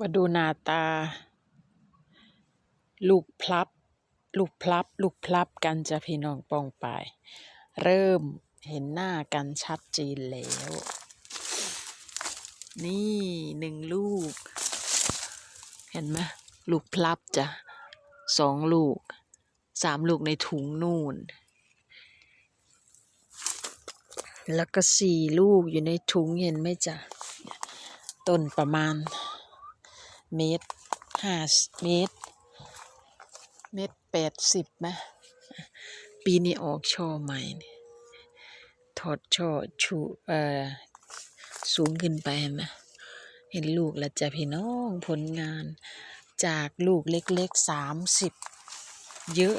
มาดูหน้าตา ลูกพลับ ลูกพลับ ลูกพลับกันจะพี่น้องปองไป เริ่มเห็นหน้ากันชัดเจนแล้ว นี่หนึ่งลูก เห็นไหมลูกพลับจ้ะสองลูก สามลูกในถุงนู่น แล้วก็สี่ลูกอยู่ในถุงเห็นไหมจ๊ะต้นประมาณ เมตรห้าเมตร เมตรแปดสิบไหมปีนี้ออกช่อใหม่นี่ถอดช่อชูเอ่อสูงขึ้นไปเห็นไหมเห็นลูกแล้วจ้ะพี่น้องผลงาน จากลูกเล็กๆสามสิบเยอะ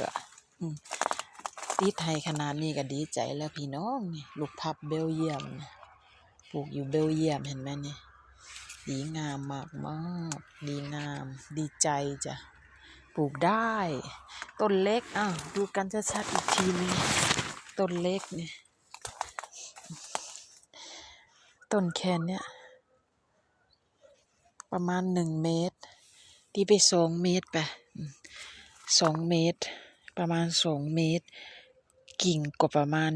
ตีไทยขนาดนี้ก็ดีใจแล้วพี่น้องนี่ลูกพับเบลเยียม ปลูกอยู่เบลเยียมเห็นไหมนี่ ดีงามมากมากดีงาม ดีใจจ้ะ ปลูกได้ ต้นเล็กอ้าวดูกันชัดๆอีกทีนึงต้นเล็กเนี่ยต้นแคนเนี่ยประมาณหนึ่งเมตรตีไปสองเมตรไปสองเมตร ประมาณสองเมตร กิ่งก็ประมาณ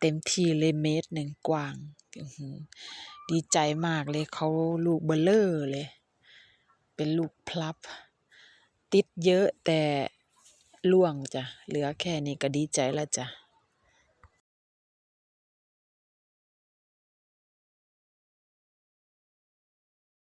เต็มที่เลยเมตรหนึ่งกว้าง ดีใจมากเลยเขาลูกเบลเลอร์เลย เป็นลูกพลับ ติดเยอะแต่ล่วงจ้ะ เหลือแค่นี้ก็ดีใจแล้วจ้ะ